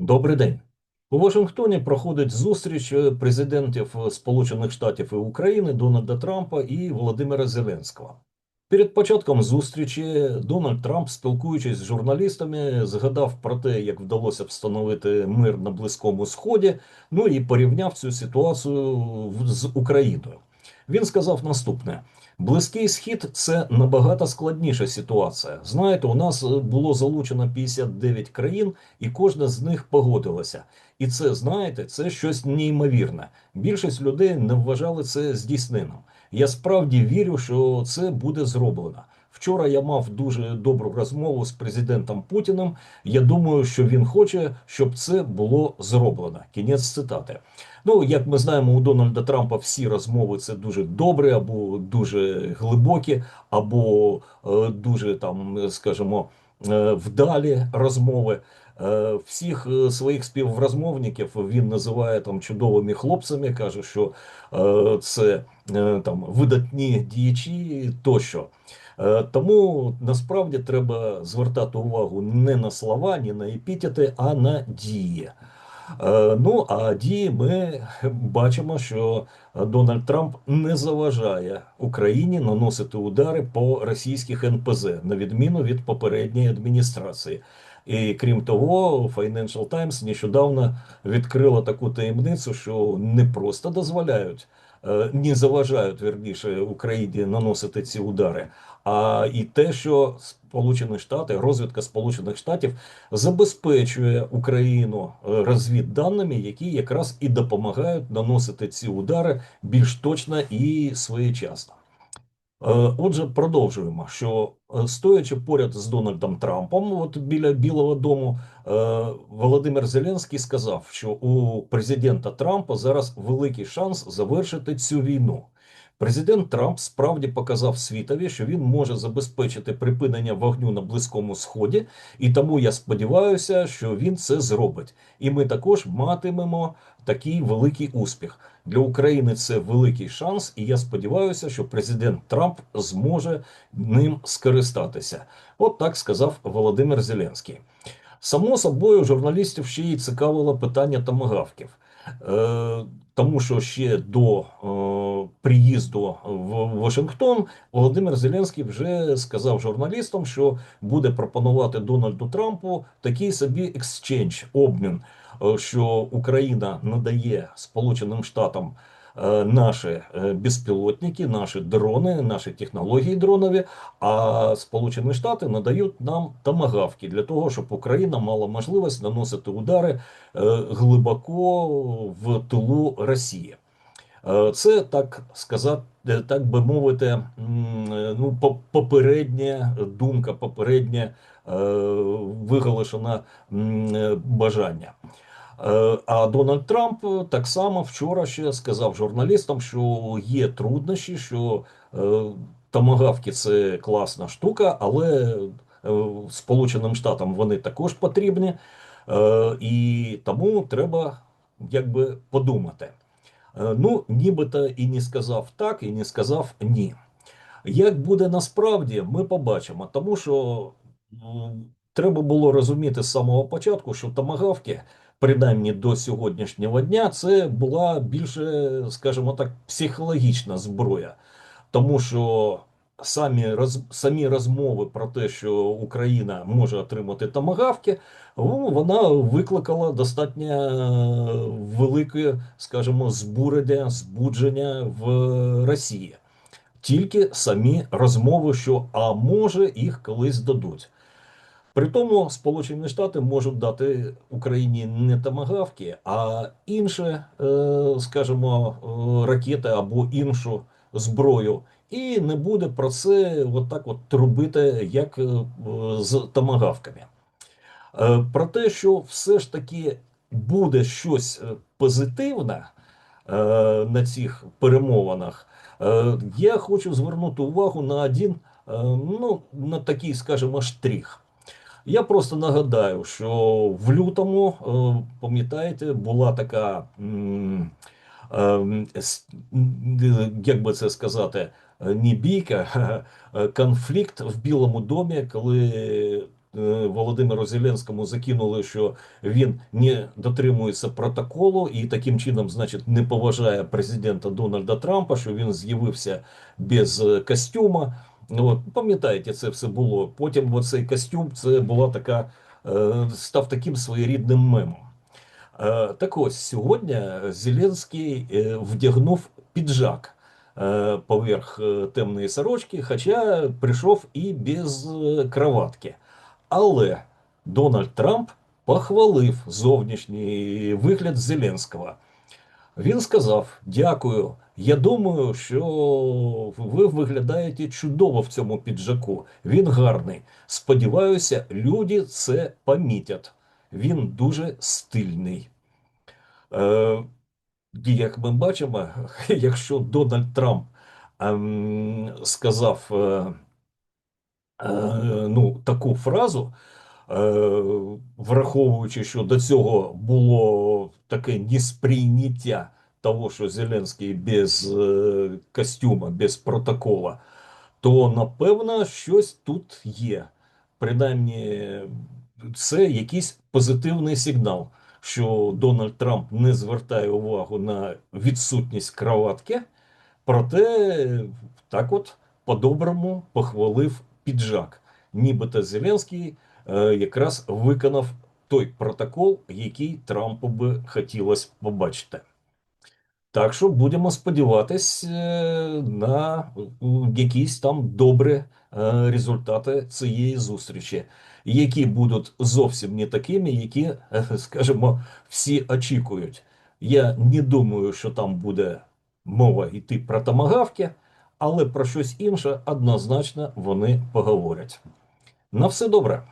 Добрий день. У Вашингтоні проходить зустріч е, президентів е, Сполучених Штатів і України Дональда Трампа і Володимира Зеленського. Перед початком зустрічі Дональд Трамп, спілкуючись з журналістами, згадав про те, як вдалося встановити мир на Близькому Сході, ну і порівняв цю ситуацію з Україною. Він сказав наступне: Близький схід це набагато складніша ситуація. Знаєте, у нас е, було залучено 59 країн, і кожна з них погодилася. І це, знаєте, це щось неймовірне. Більшість людей не вважали це здійсненим. Я справді вірю, що це буде зроблено. Вчора я мав дуже добру розмову з президентом Путіним. Я думаю, що він хоче, щоб це було зроблено. Кінець цитати. Ну, як ми знаємо, у Дональда Трампа всі розмови це дуже добрі, або дуже глибокі, або е, дуже там, скажімо, е, вдалі розмови. Е, Всіх е, своїх співрозмовників він називає там чудовими хлопцями, каже, що е, це там видатні діячі тощо. Е, Тому насправді треба звертати увагу не на слова, ні на епітети, а на дії. Е, Ну а дії ми бачимо, що Дональд Трамп не заважає Україні наносити удари по російських НПЗ, на відміну від попередньої адміністрації. І крім того, Financial Times нещодавно відкрила таку таємницю, що не просто дозволяють, е, не заважають верніше Україні наносити ці удари, а і те, що Сполучені Штати, розвідка Сполучених Штатів забезпечує Україну е, розвідданими, які якраз і допомагають наносити ці удари більш точно і своєчасно. Е, Отже, продовжуємо, що е, стоячи поряд з Дональдом Трампом, от біля Білого Дому, е, Володимир Зеленський сказав, що у президента Трампа зараз великий шанс завершити цю війну. Президент Трамп справді показав світові, що він може забезпечити припинення вогню на Близькому Сході, і тому я сподіваюся, що він це зробить. І ми також матимемо такий великий успіх. Для України це великий шанс, і я сподіваюся, що президент Трамп зможе ним скористатися. От так сказав Володимир Зеленський. Само собою, журналістів ще й цікавило питання томагавків. Е, тому що ще до е, приїзду в Вашингтон Володимир Зеленський вже сказав журналістам, що буде пропонувати Дональду Трампу такий собі екскчендж, обмін, е, що Україна надає Сполученим Штатам наші е, безпілотники, наші дрони, наші технології дронові, а Сполучені Штати надають нам томагавки для того, щоб Україна мала можливість наносити удари е, глибоко в тилу Росії. Е, Це так сказати, е, так би мовити, е, ну, попередня думка, попереднє е, виголошене е, бажання. Е, А Дональд Трамп е, так само вчора ще сказав журналістам, що є труднощі, що е, томагавки це класна штука, але Сполученим Штатам вони також потрібні, і тому треба якби подумати. Ну, нібито і не сказав так, і не сказав ні. Як буде насправді, ми побачимо, тому що треба було розуміти з самого початку, що томагавки, принаймні до сьогоднішнього дня, це була більше, скажімо так, психологічна зброя, тому що самі, роз, самі розмови про те, що Україна може отримати томагавки, ну, вона викликала достатньо е, велике, скажімо, збурення, збудження в Росії тільки самі розмови, що а може їх колись дадуть. При тому Сполучені Штати можуть дати Україні не томагавки, а інше, е, скажімо, е, ракети або іншу зброю. І не буде про це от так от трубити, як е, з томагавками. Е, Про те, що все ж таки буде щось позитивне на цих перемовинах, я хочу звернути увагу на один, ну, на такий, скажімо, штрих. Я просто нагадаю, що в лютому, е, пам'ятаєте, була така, м, як би це сказати, е, не бійка, конфлікт в Білому домі, коли е, Володимиру Зеленському закинули, що він не дотримується протоколу і таким чином, значить, не поважає президента Дональда Трампа, що він з'явився без е, костюма. Ну, От, пам'ятаєте, це все було. Потім оцей костюм це була така, е, став таким своєрідним мемом. Е, Так ось сьогодні Зеленський е, вдягнув піджак поверх темної сорочки, хоча прийшов і без краватки. Але Дональд Трамп похвалив зовнішній вигляд Зеленського. Він сказав: Дякую. Я думаю, що ви виглядаєте чудово в цьому піджаку. Він гарний. Сподіваюся, люди це помітять. Він дуже стильний. Е, як ми бачимо, якщо Дональд Трамп ем, сказав е, е, ну, таку фразу, е, враховуючи, що до цього було таке несприйняття того, що Зеленський без е, костюма, без протокола, то напевно щось тут є. Принаймні, це якийсь позитивний сигнал, що Дональд Трамп не звертає увагу на відсутність краватки, проте так от по-доброму похвалив піджак. Нібито Зеленський е, якраз виконав той протокол, який Трампу би хотілося побачити. Так що будемо сподіватись е, на якісь там добрі е, результати цієї зустрічі, які будуть зовсім не такими, які, е, скажімо, всі очікують. Я не думаю, що там буде мова йти про томагавки, але про щось інше однозначно вони поговорять. На все добре.